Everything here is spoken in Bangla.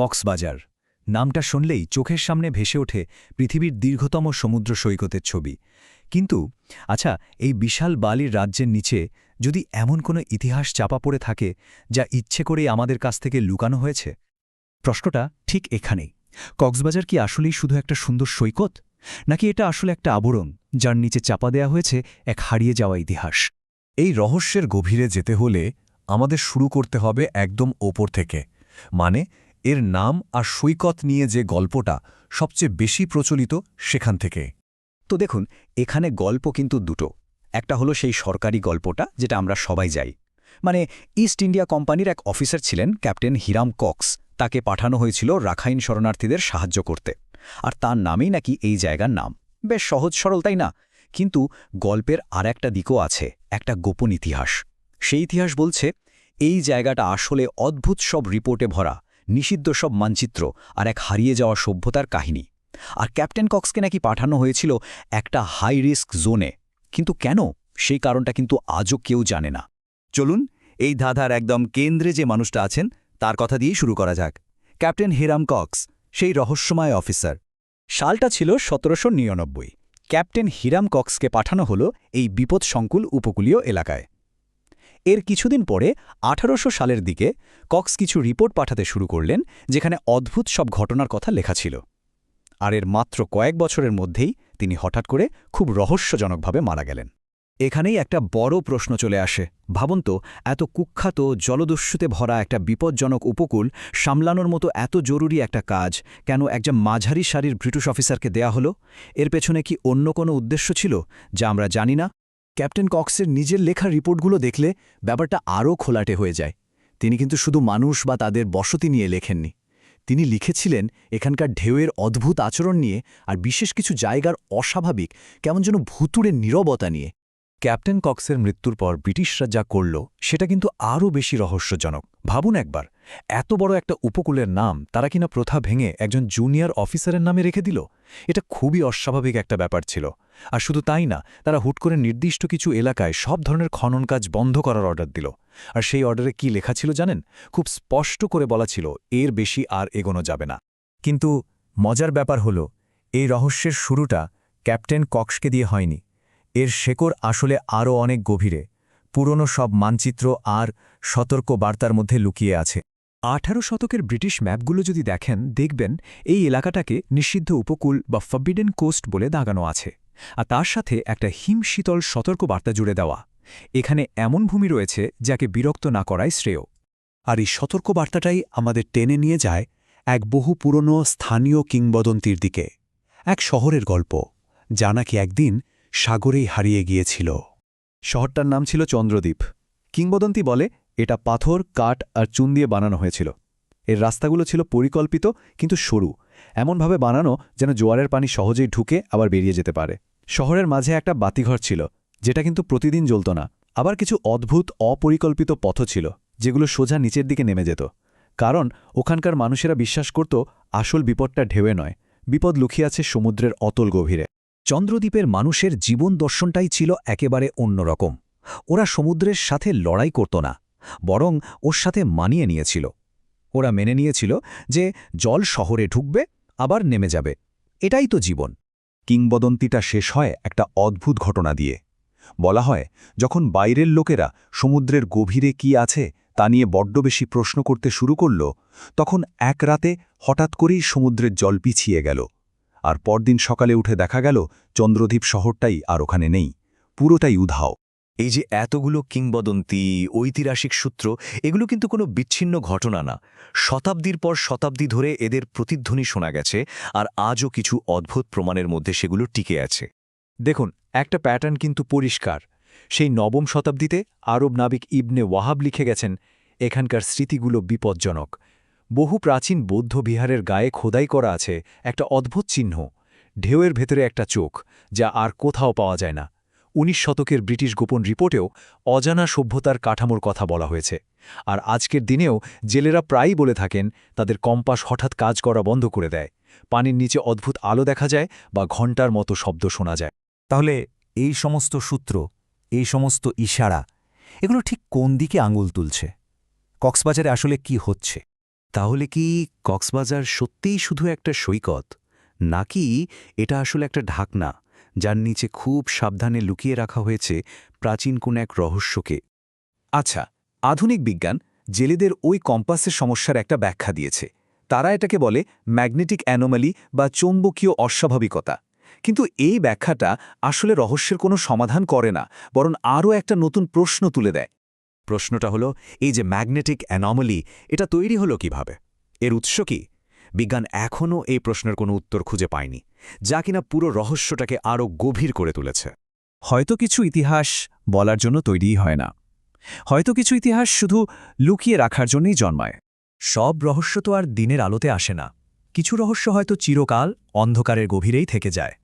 কক্সবাজার। নামটা শুনলেই চোখের সামনে ভেসে ওঠে পৃথিবীর দীর্ঘতম সমুদ্র সৈকতের ছবি। কিন্তু আচ্ছা এই বিশাল বালির রাজ্যের নিচে যদি এমন কোনো ইতিহাস চাপা পড়ে থাকে যা ইচ্ছে করেই আমাদের কাছ থেকে লুকানো হয়েছে? প্রশ্নটা ঠিক এখানেই। কক্সবাজার কি আসলেই শুধু একটা সুন্দর সৈকত? নাকি এটা আসলে একটা আবরণ যার নিচে চাপা দেয়া হয়েছে এক হারিয়ে যাওয়া ইতিহাস? এই রহস্যের গভীরে যেতে হলে আমাদের শুরু করতে হবে একদম ওপর থেকে। মানে এর নাম আর সৈকত নিয়ে যে গল্পটা সবচেয়ে বেশি প্রচলিত সেখান থেকে। তো দেখুন, এখানে গল্প কিন্তু দুটো। একটা হলো সেই সরকারি গল্পটা যেটা আমরা সবাই যাই। মানে ইস্ট ইন্ডিয়া কোম্পানির এক অফিসার ছিলেন ক্যাপ্টেন হিরাম কক্স। তাকে পাঠানো হয়েছিল রাখাইন শরণার্থীদের সাহায্য করতে। আর তার নামেই নাকি এই জায়গার নাম। বেশ সহজ সরল, তাই না? কিন্তু গল্পের আর একটা দিকও আছে, একটা গোপন ইতিহাস। সেই ইতিহাস বলছে, এই জায়গাটা আসলে অদ্ভুত সব রিপোর্টে ভরা। নিষিদ্ধ সব মানচিত্র আর এক হারিয়ে যাওয়া সভ্যতার কাহিনী। আর ক্যাপ্টেন কক্সকে নাকি পাঠানো হয়েছিল একটা হাই রিস্ক জোনে। কিন্তু কেন? সেই কারণটা কিন্তু আজও কেউ জানে না। চলুন, এই ধাঁধার একদম কেন্দ্রে যে মানুষটা আছেন, তার কথা দিয়েই শুরু করা যাক। ক্যাপ্টেন হিরাম কক্স, সেই রহস্যময় অফিসার। সালটা ছিল সতেরোশো নিরানব্বই। ক্যাপ্টেন হিরাম কক্সকে পাঠানো হলো এই বিপদসংকুল উপকূলীয় এলাকায়। এর কিছুদিন পরে আঠারোশো সালের দিকে কক্স কিছু রিপোর্ট পাঠাতে শুরু করলেন, যেখানে অদ্ভুত সব ঘটনার কথা লেখা ছিল। আর এর মাত্র কয়েক বছরের মধ্যেই তিনি হঠাৎ করে খুব রহস্যজনকভাবে মারা গেলেন। এখানেই একটা বড় প্রশ্ন চলে আসে। ভাবুন তো, এত কুখ্যাত, জলদস্যুতে ভরা একটা বিপজ্জনক উপকূল সামলানোর মতো এত জরুরি একটা কাজ কেন একজন মাঝারি সারির ব্রিটিশ অফিসারকে দেয়া হলো? এর পেছনে কি অন্য কোনো উদ্দেশ্য ছিল, যা আমরা জানি না? ক্যাপ্টেন কক্সের নিজের লেখা রিপোর্টগুলো দেখলে ব্যাপারটা আরও খোলাটে হয়ে যায়। তিনি কিন্তু শুধু মানুষ বা তাদের বসতি নিয়ে লেখেননি। তিনি লিখেছিলেন এখানকার ঢেউয়ের অদ্ভুত আচরণ নিয়ে আর বিশেষ কিছু জায়গার অস্বাভাবিক, কেমন যেন ভুতুড়ের নীরবতা নিয়ে। ক্যাপ্টেন কক্সের মৃত্যুর পর ব্রিটিশরা যা করল, সেটা কিন্তু আরও বেশি রহস্যজনক। ভাবুন একবার, এত বড় একটা উপকূলের নাম তারা কিনা প্রথা ভেঙে একজন জুনিয়র অফিসারের নামে রেখে দিল? এটা খুবই অস্বাভাবিক একটা ব্যাপার ছিল। আর শুধু তাই না, তারা হুট করে নির্দিষ্ট কিছু এলাকায় সব ধরনের খনন কাজ বন্ধ করার অর্ডার দিল। আর সেই অর্ডারে কি লেখা ছিল জানেন? খুব স্পষ্ট করে বলা ছিল, এর বেশি আর এগোনো যাবে না। কিন্তু মজার ব্যাপার হল, এই রহস্যের শুরুটা ক্যাপ্টেন কক্সকে দিয়ে হয়নি। এর শেকড় আসলে আরও অনেক গভীরে। পুরনো সব মানচিত্র আর সতর্ক বার্তার মধ্যে লুকিয়ে আছে। আঠারো শতকের ব্রিটিশ ম্যাপগুলো যদি দেখেন, দেখবেন এই এলাকাটাকে নিষিদ্ধ উপকূল বা ফবিডেন কোস্ট বলে দাগানো আছে। আর তার সাথে একটা হিমশীতল সতর্ক বার্তা জুড়ে দেওয়া। এখানে এমন ভূমি রয়েছে যাকে বিরক্ত না করাই শ্রেয়। আর এই সতর্ক বার্তাটাই আমাদের টেনে নিয়ে যায় এক বহু পুরনো স্থানীয় কিংবদন্তির দিকে। এক শহরের গল্প। যা নাকি একদিন সাগরেই হারিয়ে গিয়েছিল। শহরটার নাম ছিল চন্দ্রদ্বীপ। কিংবদন্তি বলে, এটা পাথর, কাঠ আর চুন দিয়ে বানানো হয়েছিল। এর রাস্তাগুলো ছিল পরিকল্পিত, কিন্তু সরু। এমনভাবে বানানো যেন জোয়ারের পানি সহজেই ঢুকে আবার বেরিয়ে যেতে পারে। শহরের মাঝে একটা বাতিঘর ছিল, যেটা কিন্তু প্রতিদিন জ্বলত না। আবার কিছু অদ্ভুত, অপরিকল্পিত পথ ছিল, যেগুলো সোজা নিচের দিকে নেমে যেত। কারণ ওখানকার মানুষেরা বিশ্বাস করত, আসল বিপদটা ঢেউয়ে নয়। বিপদ লুকিয়ে আছে সমুদ্রের অতল গভীরে। চন্দ্রদ্বীপের মানুষের জীবন দর্শনটাই ছিল একেবারে অন্যরকম। ওরা সমুদ্রের সাথে লড়াই করত না, বরং ওর সাথে মানিয়ে নিয়েছিল। ওরা মেনে নিয়েছিল যে জল শহরে ঢুকবে, আবার নেমে যাবে। এটাই তো জীবন। কিংবদন্তিটা শেষ হয় একটা অদ্ভুত ঘটনা দিয়ে। বলা হয়, যখন বাইরের লোকেরা সমুদ্রের গভীরে কি আছে তা নিয়ে বড্ড বেশি প্রশ্ন করতে শুরু করল, তখন এক রাতে হঠাৎ করেই সমুদ্রের জল পিছিয়ে গেল। আর পরদিন সকালে উঠে দেখা গেল, চন্দ্রদ্বীপ শহরটাই আর ওখানে নেই, পুরোটাই উধাও। এই যে এতগুলো কিংবদন্তি, ঐতিহাসিক সূত্র, এগুলো কিন্তু কোনো বিচ্ছিন্ন ঘটনা না। শতাব্দীর পর শতাব্দী ধরে এদের প্রতিধ্বনি শোনা গেছে, আর আজও কিছু অদ্ভুত প্রমাণের মধ্যে সেগুলো টিকে আছে। দেখুন, একটা প্যাটার্ন কিন্তু পরিষ্কার। সেই নবম শতাব্দীতে আরব নাবিক ইবনে ওয়াহাব লিখে গেছেন, এখানকার স্মৃতিগুলো বিপজ্জনক। বহু প্রাচীন বৌদ্ধ বিহারের গায়ে খোদাই করা আছে একটা অদ্ভুত চিহ্ন, ঢেউয়ের ভেতরে একটা চোখ, যা আর কোথাও পাওয়া যায় না। উনিশ শতকের ব্রিটিশ গোপন রিপোর্টেও অজানা সভ্যতার কাঠামোর কথা বলা হয়েছে। আর আজকের দিনেও জেলেরা প্রায়ই বলে থাকেন, তাদের কম্পাস হঠাৎ কাজ করা বন্ধ করে দেয়। পানির নিচে অদ্ভুত আলো দেখা যায় বা ঘণ্টার মতো শব্দ শোনা যায়। তাহলে এই সমস্ত সূত্র, এই সমস্ত ইশারা, এগুলো ঠিক কোন দিকে আঙুল তুলছে? কক্সবাজারে আসলে কি হচ্ছে? তাহলে কি কক্সবাজার সত্যিই শুধু একটা সৈকত? নাকি এটা আসলে একটা ঢাকনা, যার নিচে খুব সাবধানে লুকিয়ে রাখা হয়েছে প্রাচীন কোন এক রহস্যকে? আচ্ছা আধুনিক বিজ্ঞান জেলেদের ওই কম্পাসের সমস্যার একটা ব্যাখ্যা দিয়েছে। তারা এটাকে বলে ম্যাগনেটিক অ্যানোমালি বা চৌম্বকীয় অস্বাভাবিকতা। কিন্তু এই ব্যাখ্যাটা আসলে রহস্যের কোনো সমাধান করে না, বরং আরও একটা নতুন প্রশ্ন তুলে দেয়। প্রশ্নটা হলো এই যে ম্যাগনেটিক অ্যানমলি এটা তৈরি হলো কীভাবে? এর উৎস কি? বিজ্ঞান এখনও এই প্রশ্নের কোনো উত্তর খুঁজে পায়নি যা কিনা পুরো রহস্যটাকে আরও গভীর করে তুলেছে। হয়তো কিছু ইতিহাস বলার জন্য তৈরিই হয় না। হয়তো কিছু ইতিহাস শুধু লুকিয়ে রাখার জন্যই জন্মায়। সব রহস্য তো আর দিনের আলোতে আসে না। কিছু রহস্য হয়তো চিরকাল অন্ধকারের গভীরেই থেকে যায়।